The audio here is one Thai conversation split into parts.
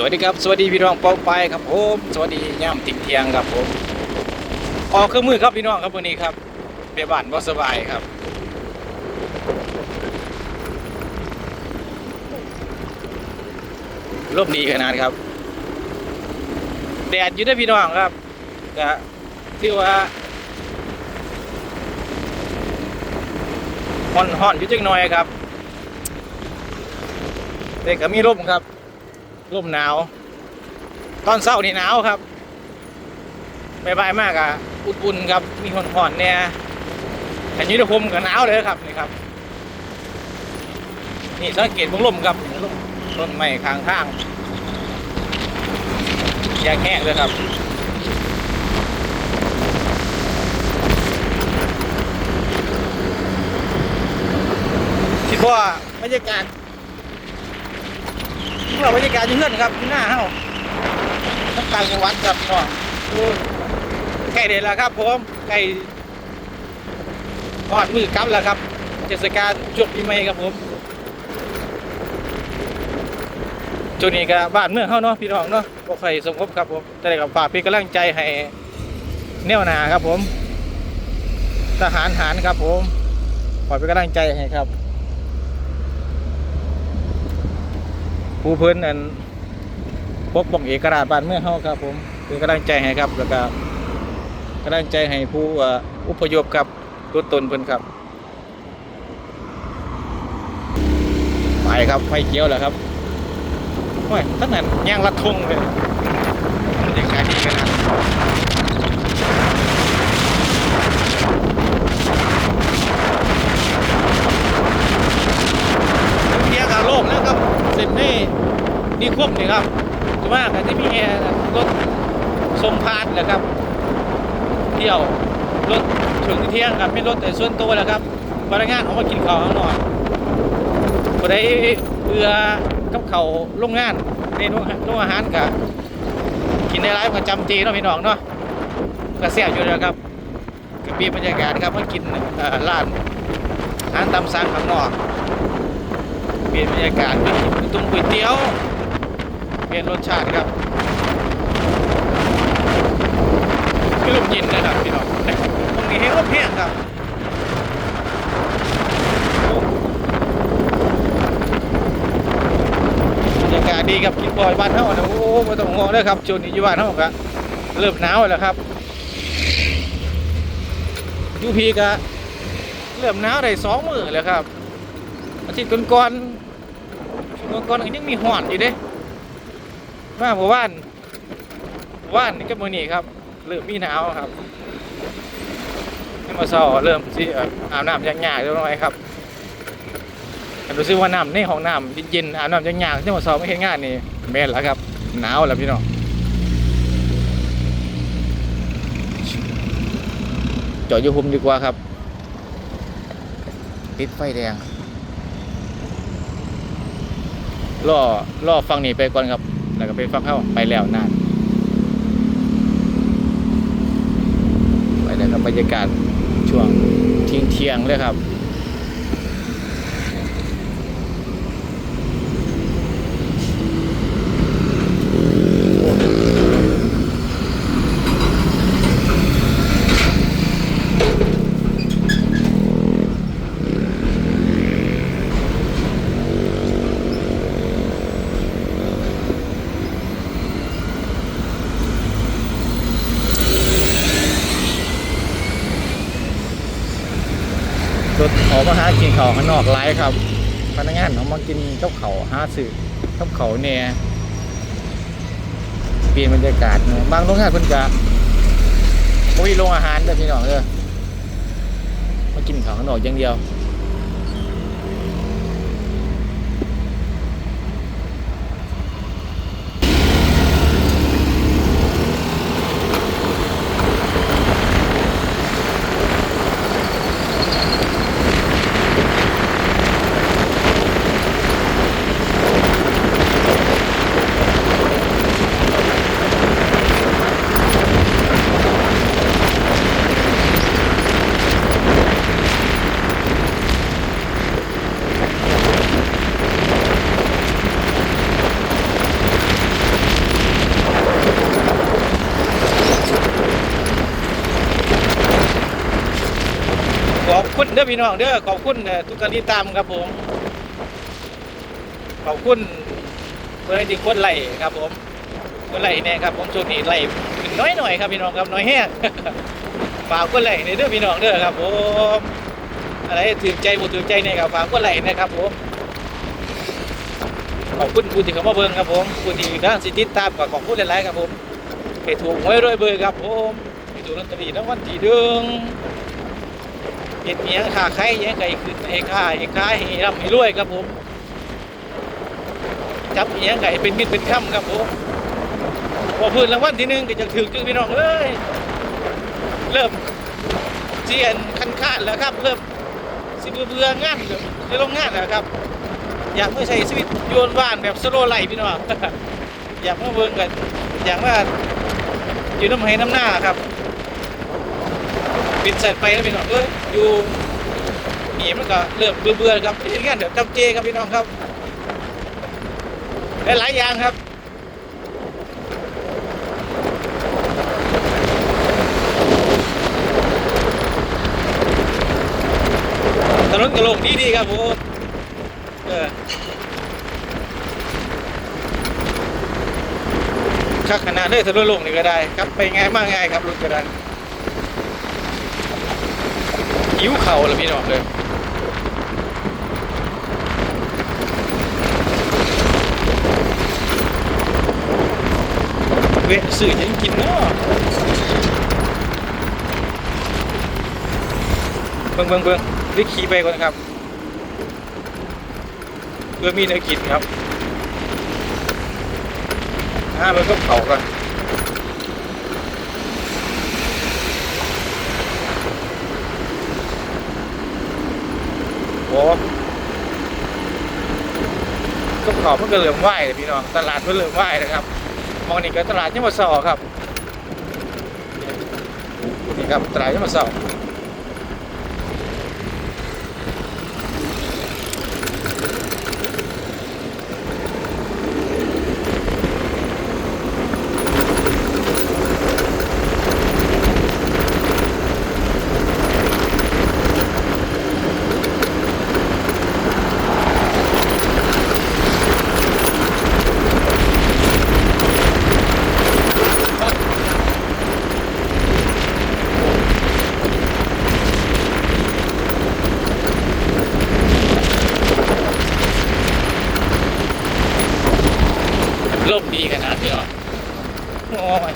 สวัสดีครับ สวัสดีพี่น้องปองไปครับผมสวัสดีย่ำติ่งเทียงครับผมออกเครื่องมือครับพี่น้องครับวันนี้ครับเบียบ้านบ่สบายครับ ลมดีขนาดครับ แดดอยู่เด้พี่น้องครับก็ที่ว่าห่อนห่อนอยู่จังหน่อยครับแต่ก็มีลมครับ ร่มหนาว ตอนเช้านี่หนาวครับบายๆมากอะอุ่นๆครับมีห่อนๆเนี่ยอันนี้อุณหภูมิก็หนาวเลยครับนี่ครับนี่สังเกตพวกลมครับร่มต้นไม้ข้างทางยาแห้งเลยครับคิดว่าบรรยากาศ เราบรรยากาศเงื่อนครับอยู่หน้าเฮาทั้งกางจังหวัดครับพ่อใกล้เด็ดแล้วครับผมใกล้ทอดมือกลับแล้วครับ เทศกาลช่วงปีใหม่ครับผมช่วงนี้ก็บ้านเมืองเฮาเนาะพี่น้องเนาะบ่ค่อยสงบครับผมแต่ก็ฝากเป็นกำลังใจให้แนวหนาครับผม ทหารหารครับผมขอเป็นกำลังใจให้ครับ ผู้เพิ่นอันพกป้องเอกราชบ้านเมืองเฮาครับผมเป็นกำลังใจให้ครับแล้วก็กำลังใจให้ผู้อุปยพครับตัวตนเพิ่นครับไปครับไฟเขียวแล้วครับโอ้ยท่านนั้นย่างลัดทงเลยบรรยากาศดีขนาดเที่ยงกับโลกนะครับ เสร็จนี่นี่ควบนี่ครับถือว่าอาจจะมีแอร์รถทรงพานนะครับ เที่ยวรถถึงเที่ยงครับไม่รถแต่ส่วนตัวแหละครับพนักงานเขามากินข้าวข้างนอกพอได้เรือกับเขาวโรงงานในโรงโรงอาหารกับกินในร้านประจำจีเนาะพี่น้องเนาะก็เสียอยู่แล้วครับก็มีบรรยากาศครับมากินร้านอาหารตามสั่งข้างนอก เปลี่ยนบรรยากาศเป็นตุ้มก๋วยเตี๋ยว เปลี่ยนรสชาติครับคือลมเย็นนะครับพี่น้องแต่ตรงนี้ให้ลมแห้งครับบรรยากาศดีครับกินบ่อยบ้านเท่านะโอ้ไม่ต้องห่วงเลยครับจุดนี้อยู่บ้านเท่าก็เริ่มหนาวแล้วครับยูพีก็เริ่มหนาวได้สองมือแล้วครับ อาทิตย์ก่อนๆช่วงก่อนๆก็ยังมีหอนอยู่เด้มาหมู่บ้านหมู่านก็มือนี้ครับ เริ่มมีหนาวครับนี่มาเศร้าเริ่มที่อาบน้ำยากๆเรียบร้อยครับแต่รู้สึกว่าน้ำในห้องน้ำเย็นๆอาบน้ำยากๆที่มาเศร้าไม่เห็นงานนี่แม่นแล้วครับ หนาวแล้วพี่น้องจอดยู่คุมดีกว่าครับ ติดไฟแดง ล่อล่อฟังนี่ไปก่อนครับ แล้วก็ไปฟังเข้าไปแล้วนานไปแล้วครับบรรยากาศช่วงเที่ยงเที่ยงเลยครับ ออกมาหากินเขาข้างนอกไลฟ์ครับ พนักงานออกมากินกับเขาวหาสื่อกับเขาเนี่ยเปลี่ยนบรรยากาศเนอะบางโรงงานเพิ่นจะบ่มีโรงอาหารเด้พี่น้องเด้อมากินข้าวข้างนอกอย่างเดียว บ คุณเด้อพี่น้องเด้อขอบคุณทุกการติดตามครับผม ขอบคุณเพื่อนที่คนไหลครับ ผมคนไหลเนี่ยครับ ผมช่วงนี้ไล่ขึ้นน้อยหน่อยครับพี่น้องครับน้อยแห้งฝากคนไหลในเด้อพี่น้องเด้อครับผมอะไรถือใจบ่ถือใจเนี่ยครับฝากคนไหลนะครับผมขอบคุณผู้ที่เข้ามาเบิ่งครับผมผู้ที่กำลังสิติดตามก็ขอบคุณหลายๆครับผมให้ถูกหวยรวยเบอร์ครับผมให้ถูกลอตเตอรี่รางวัลที่หนึ่ง เฮ็ดเมียงค่าไข่เยังไก่ขึ้นให้ค่าให้ขาให้ร่ำให้รวยครับผมจับเอียไก่เป็นมิดเป็นค่ำครับผมพอพื้นรางวัลที่หนึ่งก็จะถือจึงพี่น้องเอ้ยเริ่มเจียนคันคาดแล้วครับ เริ่มสิเบื่อเบื่องานเลยในโรงงานแล้วครับ อยากมาใช้ชีวิตโยนว่านแบบสโลไลพี่น้องอยากเมาเบิ่งกันอยากมาอยู่น้ำไห้น้ำหน้าครับปิดเสร็จไปแล้วพี่น้องเอ้ย อยู่หนีมันก็เริ่มเบื่อเบื่อๆครับที่งานเดี๋ยวจำเจครับพี่น้องครับหลายๆอย่างครับถนนกระโหลกดีดีๆครับผมเออคักขนาดเลยถนนโลกนี่ก็ได้ครับไปง่ายมากง่ายครับรถกระดาน หิวเข่าแล้วพี่น้องเลยเวะสื่อยังกินเนาะเบิ่งเบิ่งเบิ่งได้ขี่ไปก่อนครับ เพื่อมีเนื้อกินครับอ่าเบิ่งก็เผากัน ก็ขอเพื่อก็เริ่มไหวพี่น้องตลาดเพื่อเริ่มไหวนะครับมองนี่ก็ตลาดยมสอครับนี่ครับตลาดยมสอร่มดีขนาดนี้เหรอ โอ้ย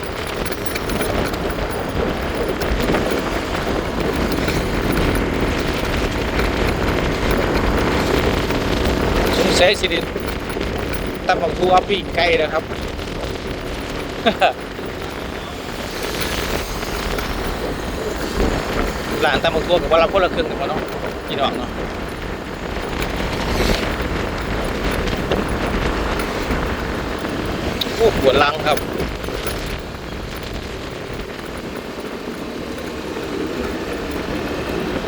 สงสัยสิเดิตำบักทัวปีกไก่นะครับหลานตำบักทัวกับว่าเราคนละครึ่งกันเนาะพี่น้องเนาะโอ้ปวดลังครับ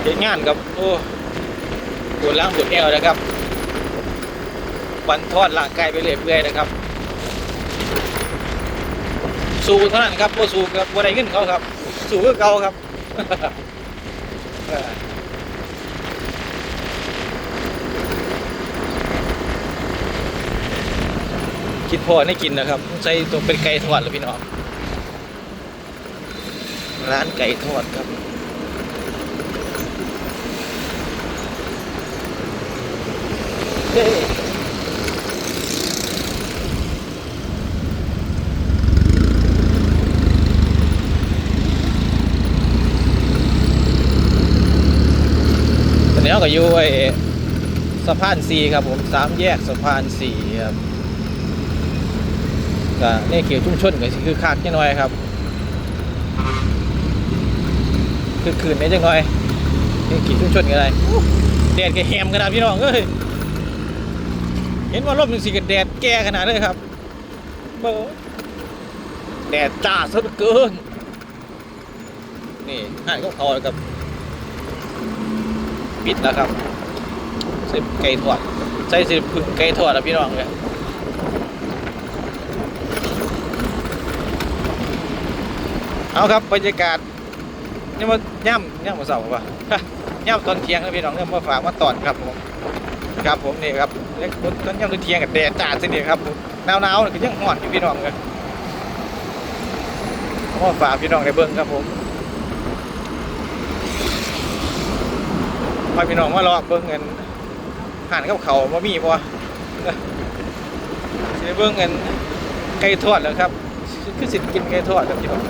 เห็นงานครับโอ้ปวดหลังปวดแอวนะครับวันทอดร่างกายไปเรื่อยๆนะครับ สู้เท่านั้นครับว่าสู้กับว่าได้เงินเขาครับ สู้คือเก่าครับคิดพอให้กินนะครับใส่ตัวเป็นไก่ทอดหรือพี่น้องร้านไก่ทอดครับเฮ้ ตอนนี้ก็อยู่ไอ้สะพานสีครับผมสามแยกสะพานสีครับก็ในเขตชุมชนก็คือคักจังหน่อยครับ คือคืนได้จังหน่อยในเขตชุมชนก็ได้อู้แดดก็แหมขนาดพี่น้องเอ้ย เห็นว่าร่มจังสิก็แดดแก่ขนาดเลยครับ เบอแดดจ้าซะเหลือเกิน นี่ห่านก็พอครับปิดแล้วครับใส่ไก่ทอดใส่สิพึ่งไก่ทอดแล้วพี่น้องเลยเอาครับบรรยากาศนี่มาย่ำย่ำมาเสาร์ป่ะย่ำตอนเที่ยงนะพี่น้องเนี่ยมาฝากมาตอนครับผม ครับผมนี่ครับเล็กตอนย่ำตอนเที่ยงกับแดดจ้าสินี่ครับหนาวหนาวก็ยังห่อนอยู่พี่น้องกันมาฝากพี่น้องในเบิ้งครับผมพาพี่น้องมารอเบิ้งเงินห่านกับเขาบ่มีบ่สิเบิ้งเงินไก่ทอดแล้วครับคือสิกินไก่ทอดครับพี่น้อง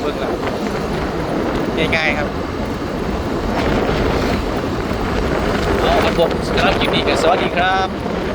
เบิ้งแล้วง่ายๆครับ เอาครับผมสำหรับคลิปนี้ก็สวัสดีครับ